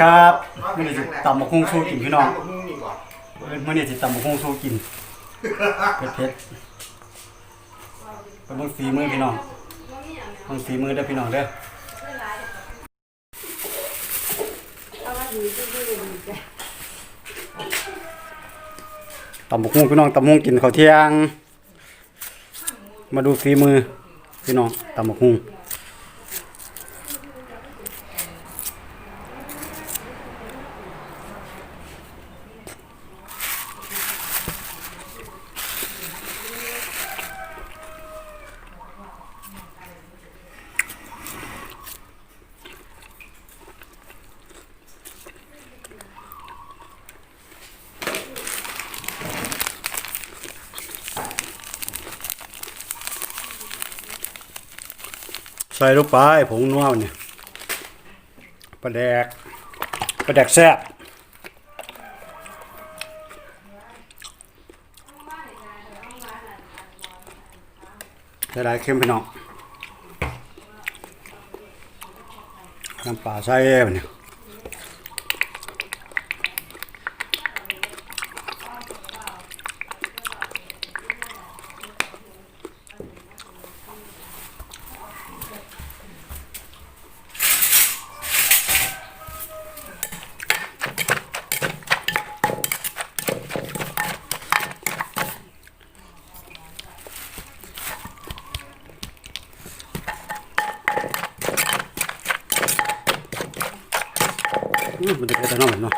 ครับมื่อนี้สิตำมะคุ้งสู้กินพี่น้องมื่อนี้สิตำมะคุ้งสู้กินเผ็ดเผ็ดๆเป็นมือฝีมือพี่น้องมือฝีมือเด้พี่น้องเด้อตำมะคุ้งพี่น้องตำมะคุ้งกินข้าวเที่ยง มาดูฝีมือพี่น้องตำมะคุ้ง ใส่ลงไปผงนัวเนี่ยปลาแดกปลาแดกแซ่บใส่หลายเค็มไปหน่อยน้ำปลาใส่เนี่ย มันจะกระน้ำเนาะ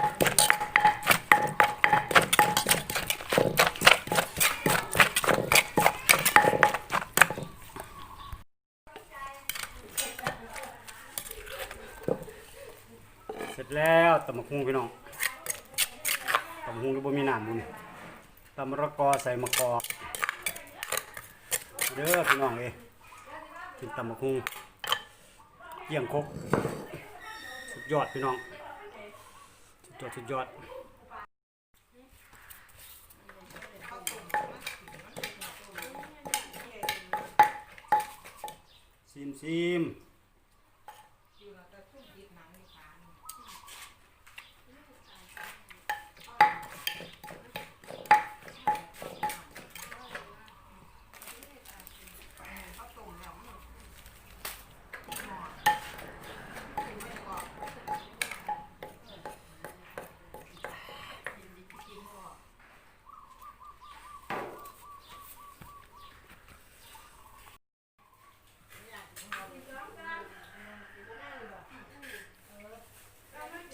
เสร็จแล้วตำมะคุงพี่น้องตำมะคุงที่บ่มีน้ำบุญตำมะระกอใส่มะกอกเด้อพี่น้องเอ้กินตำมะคุงเกี่ยงคกสุดยอดพี่น้อง สุดยอดสุดยอดซิมซิม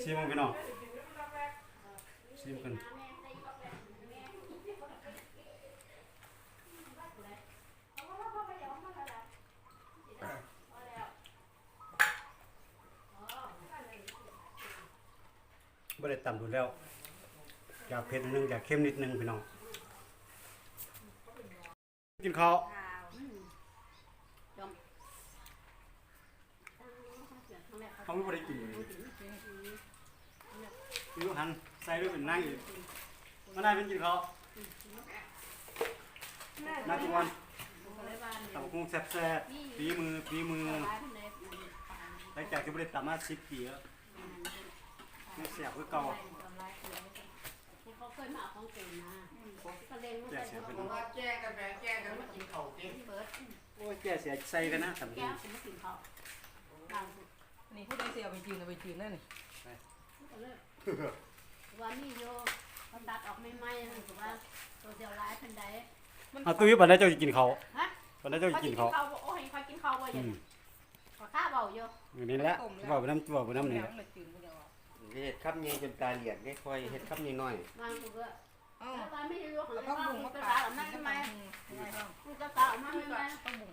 ซิมพี่น้องซิมกันบ่ได้ต่ำดูแล้ว อยากเผ็ดนิดนึงอยากเข้มนิดนึงพี่น้อง กินข้าวเขาไม่ได้กิน เลยยูหันใส่ด้วยเป็นนั่งอีกมาได้เป็นกินข้าวน่ากินวันตับกุ้งแซ่บๆฝีมือฝีมือหลังจากที่บริษัทมาสิบปีแล้วไม่เสียบคือเก่าเขาเคยมาเอาของเก่งมาก็เล่นมันแก่ใส่เสียเขาเป็นเบิแจ้งกันแบงแจ้งกันมากินข้าวเต็มร์ดโอ้ยแก่เสียใส่กันนะตับแก้กุ้งวผมมากินเขาบางสุดนี่ผู้ใดสิเอาไปจืนเอาไปจืนนั่นนี่ ก็เลยว่านี่โยเขาตัดออกไม่ไหม้นั่นถือว่าตัวเดียวร้ายทันใดเอาตุ้ยปันได้เจ้าจะกินข้าวฮะปันได้เจ้าจะกินข้าวโอ้ยเขากินข้าวบ่ออืย่างมขอข้าเบาโยอย่างนี้แหละบอกไปน้ำบอกไปน้ำนี่แหละน้ำละจืนผู้เดียวเอาเฮ็ดคำนี้จนตาเหลียดไม่ค่อยเฮ็ดคำนี้น้อยบางสุดก็เอ้าแล้วตอนไม่ได้โยของแล้วเขาก็บุ้งคุมาณจะปาตาดออกมาทำไมไงบ้างคุณจะตาออกมาทำไมต้องบุ้ง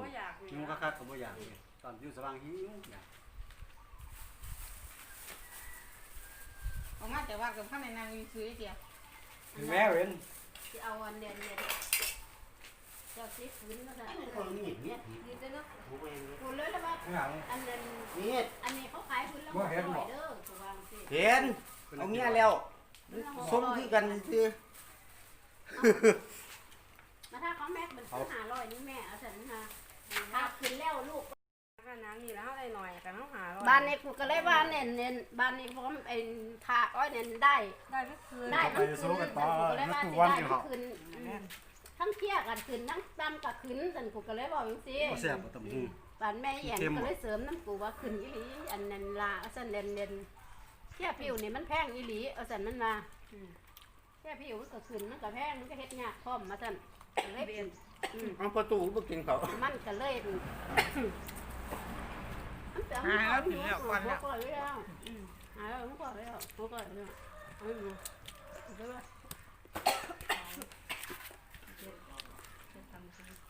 ก็อยากยุ่งคักๆกับบ่อยากเลยตอนอยู่สว่างหิวอยาก เอามาแต่ว่ากับข้างในนางมีซื้อไอ้เดียวแม่เว้นที่เอาวันเดียนเดียนเจ้าซีฟื้นก็ได้คนนี้นี่ดีจังเนาะผู้เองคุณเลยแล้วว่าข้างหลังอันนั้นนี่อันนี้เขาขายพื้นละหกร้อยเด้อถูกวางสิเห็นเอาเมียแล้วสมคือกันซื่อมาถ้าเขาแม็กมันซื้อหาร้อยนี่แม่เอาฉันฮะถ้าขึ้นแล้วลูกก ค่าน้ำนี่แล้วเท่าไรหน่อยแต่เขาหาร้อยบ้านนี้กูก็เลยว่าเน้นเน้นบ้านนี้พร้อมไอ้ทาอ้อยเน้นได้ได้ทุกคืนได้มันคืนกูก็เลยว่าสิได้มันคืนทั้งเที่ยกันคืนทั้งตำกับคืนสันกูก็เลยบอกอย่างซี่บ่แซ่บบ่ตำบักหุ่งบ้านแม่แย่นก็เลยเสริมน้ำกูว่าคืนอีหลีอันนั้นลาเอาสันเน้นเน้นเที่ยผิวนี่มันแพงอีหลีเอาสันมันมาเที่ยผิวมันก็คืนมันก็แพงมันก็เฮ็ดยากพร้อมมาสันก็เลยอืมเอาประตูบ่กินเขามันก็เลยมันจะ หาแล้วถึงแล้วก่อนแล้ว หัวก่อนเลยอ่ะอืมหาแล้วหัวก่อนเลยอ่ะหัวก่อนเลยอ่ะเอาอยู่เอาไปเลย จะทำ